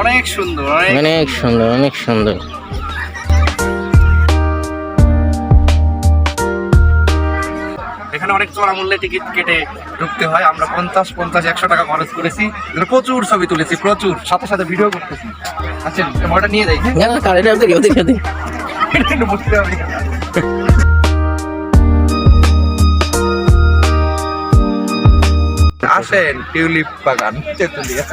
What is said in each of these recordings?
অনেক সুন্দর অনেক সুন্দর। অনেক সুন্দর। এখানে অনেক চড়া মূল্যে টিকিট কেটে ঢুকতে হয়। আমরা পঞ্চাশ পঞ্চাশ একশো টাকা খরচ করেছি। প্রচুর ছবি তুলেছি প্রচুর। সাথে সাথে ভিডিও করতেছি। আচ্ছা ওটা নিয়ে যাই হ্যাঁ? বুঝতে হবে আসেন টিউলিপ বাগান তেঁতুলিয়া।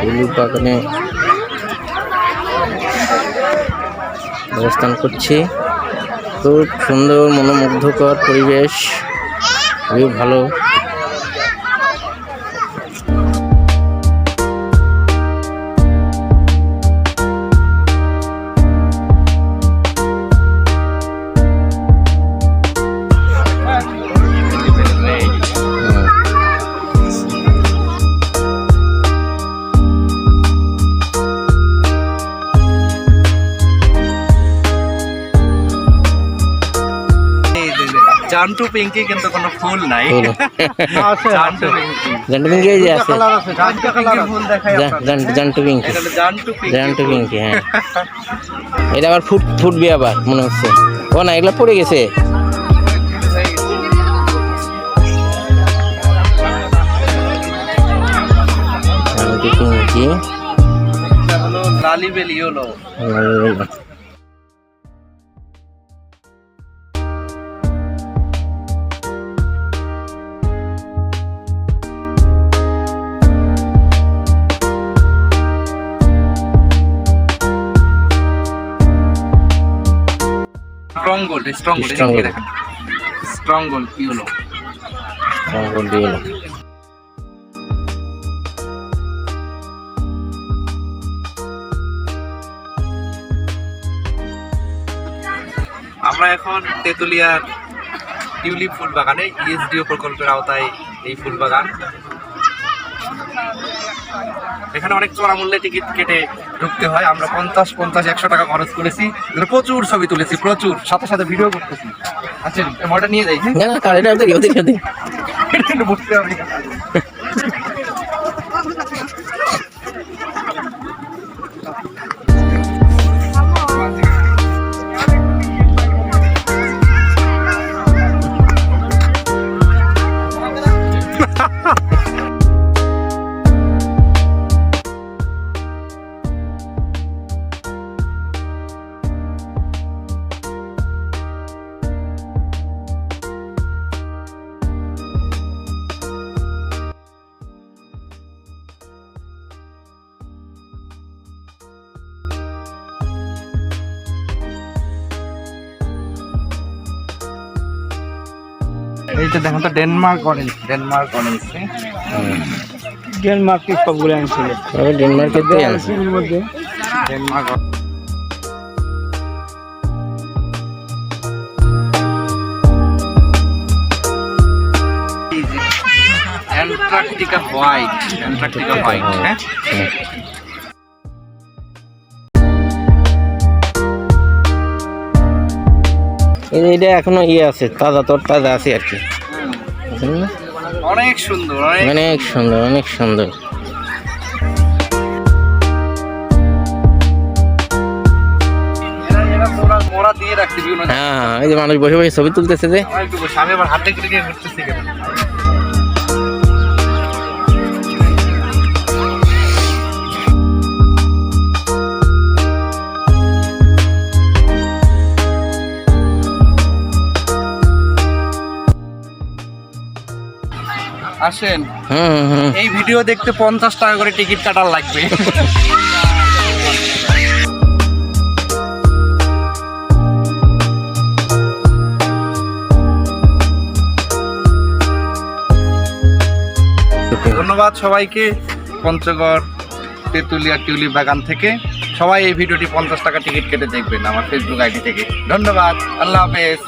টুলু বাগানে অবস্থান করছি। খুব সুন্দর মনোমুগ্ধকর পরিবেশ। খুবই ভালো। জান্টু পিঙ্কি কিন্তু কোনো ফুল নাই। জান্টু পিঙ্কি। জান্টু পিঙ্কি এই যে আছে। জান্টু পিঙ্কি জান্টু পিঙ্কি। হ্যাঁ। এটা আবার ফুট ফুটবে আবার মনে হচ্ছে। ও না এগুলো পড়ে গেছে। জান্টু পিঙ্কি। হলো লালি বেলি হলো strong gold strong gold. Strong gold কি হলো রঙ্গল দিয়ে এলো। আমরা এখন তেতুলিয়ার টিউলিপ ফুল বাগানে ইএসডিও প্রকল্পের আওতায় এই ফুল বাগান এখানে অনেক চড়া মূল্যে টিকিট কেটে ঢুকতে হয়। আমরা পঞ্চাশ পঞ্চাশ একশো টাকা খরচ করেছি। প্রচুর ছবি তুলেছি প্রচুর। সাথে সাথে ভিডিও করতেছি। আচ্ছা মডেল নিয়ে যাই হ্যাঁ? না না কারেন্ট বুঝতে হবে এইটা দেখুন তো ডেনমার্ক অরেঞ্জ ডেনমার্ক অরেঞ্জ ডেনমার্কে সবগুলো আনছিল। তবে ডেনমার্কের দিয়ে আনছে। মধ্যে। Denmark Antarctica white Antarctica white হ্যাঁ? এটা এখনও ইয়ে আছে তাজা তোর তাজা আছে আর কি। অনেক সুন্দর অনেক সুন্দর অনেক সুন্দর। হ্যাঁ হ্যাঁ এই যে মানুষ বসে বসে ছবি তুলতেছে যে। আমার বসে, আমি আবার হাতে ঘুরতেছি আসেন। হুম, হুম এই ভিডিও দেখতে পঞ্চাশ টাকা করে টিকিট কাটার লাগবে। ধন্যবাদ সবাইকে পঞ্চগড় তেঁতুলিয়া টিউলিপ বাগান থেকে। সবাই এই ভিডিওটি পঞ্চাশ টাকা টিকিট কেটে দেখবেন আমার ফেসবুক আইডি থেকে। ধন্যবাদ আল্লাহ হাফেজ।